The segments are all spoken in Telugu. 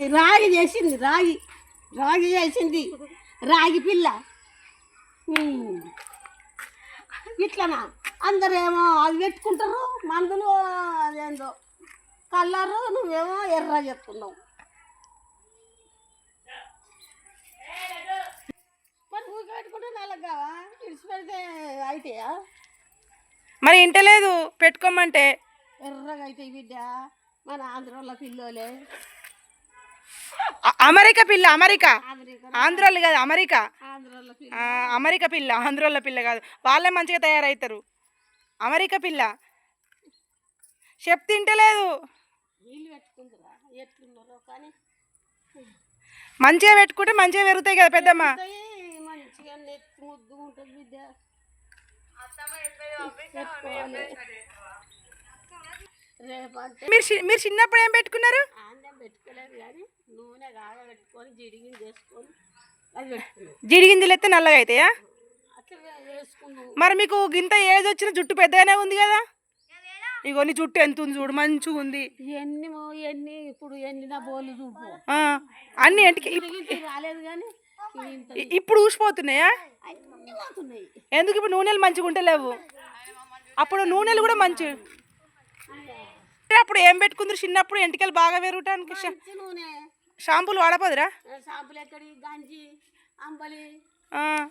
రాగి చేసింది రాగి రాగి చేసింది రాగి పిల్ల. ఇట్లనా? అందరేమో అది పెట్టుకుంటారు మందులు అదేందో కలరు నువ్వేమో ఎర్ర చెప్తున్నావు మరి ఊరికి పెట్టుకుంటే నల్లగావా ఇడిచి పెడితే అయితాయా? మరి ఇంటలేదు పెట్టుకోమంటే. ఎర్రగా అయితే బిడ్డ మన ఆంధ్రలో పిల్లోలే. అ- అమెరికా పిల్ల అమెరికా. ఆంధ్రోళ్ళు కాదు అమెరికా. ఆంధ్రలో పిల్ల. ఆ, అమెరికా పిల్ల ఆంధ్రోళ్ళ పిల్ల కాదు. వాళ్ళే మంచిగా తయారవుతారు అమెరికా పిల్ల. చెప్ తింటలేదు. మంచిగా పెట్టుకుంటే మంచిగా పెరుగుతాయి కదా పెద్దమ్మ. మీరు మీరు చిన్నప్పుడు ఏం పెట్టుకున్నారు? పెట్టుకోలేదు కానీ నూనె కాగ పెట్టుకొని చేసుకొని నల్లగా అవుతాయా మరి మీకు గింత ఏజ్ వచ్చిన జుట్టు పెద్దగానే ఉంది కదా? ఇగో నీ జుట్టు ఎంత ఉంది చూడు మంచిగా ఉంది. ఎన్ని ఎన్ని ఇప్పుడు ఎండిన బోలు చూపు. ఆ, అన్ని ఎంటికి రాలేదు కానీ ఇప్పుడు ఊసిపోతున్నాయా? ఎందుకు ఇప్పుడు నూనెలు మంచిగా ఉంటలేవు అప్పుడు నూనెలు కూడా మంచి అంటే అప్పుడు ఏం పెట్టుకుందరు? చిన్నప్పుడు ఎంటికలు బాగా పెరుగుటానికి షాంపూలు వాడపోదురా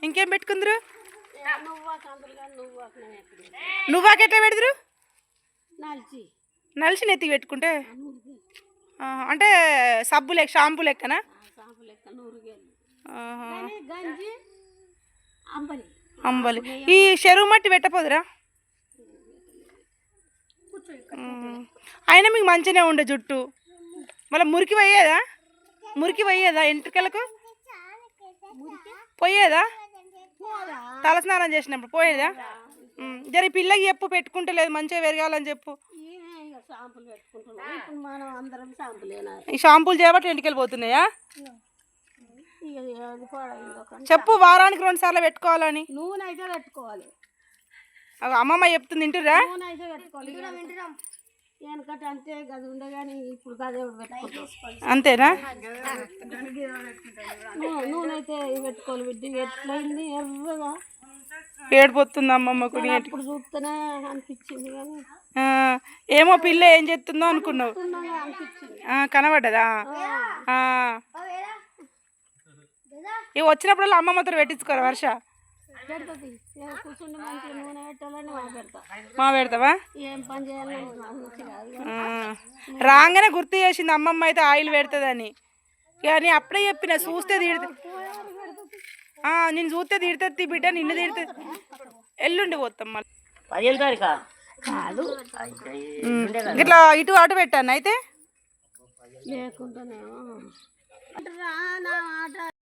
ఇంకేం పెట్టుకుందరు? నువ్వాకెట్లా పెడదురు? నలిచి. నెత్తికి పెట్టుకుంటే? అంటే సబ్బు లెక్క షాంపూ లెక్కనా? అంబలి. ఈ చెరువు మట్టి పెట్టపోదురా. అయినా మీకు మంచిగానే ఉండే జుట్టు. మళ్ళీ మురికి పోయేదా? మురికి పోయేదా ఎంట్రుకలకు? పోయేదా? తలస్నానం చేసినప్పుడు పోయేదా. జర పిల్లకి చెప్పు పెట్టుకుంటలేదు మంచిగా పెరగాలని చెప్పు. ఈ షాంపూలు చేయబట్టి ఎంటికలు పోతున్నాయా? ఇక అది పాడైంది ఒక చెప్పు వారానికి రెండు సార్లు పెట్టుకోవాలని. నూనె అయితే పెట్టుకోవాలి. అమ్మమ్మ చెప్తుంది తింటురా అంతేనా? నూ- నూనె అయితే పెట్టుకోవాలి బిడ్డ. ఎట్లయింది? ఎర్రగా. ఏడిపోతుంది అమ్మమ్మకు చూస్తేనే అనిపించింది ఏమో పిల్ల ఏం చేస్తుందో అనుకున్నావు. కనబడ్డదా. ఇవి వచ్చినప్పుడల్లా అమ్మమ్మతో పెట్టించుకోరా వర్ష? మా పెడతా. మా పెడతావా? ఏం పని చేయాలని నాకు మంచి కాదు కానీ ఆ. రాగానే గుర్తు చేసింది అమ్మమ్మ అయితే ఆయిల్ పెడుతుందని. కానీ అప్పుడే చెప్పిన చూస్తే తిడుతుంది నేను చూస్తే తిడుతుంది బిడ్డ నిన్ను తిడుతుంది ఎల్లుండి పోతాం మళ్ళీ. పదిహేను తారీఖా? కాదు. ఇట్లా ఇటు అటు పెట్టాను అయితే? లేకుండానేమో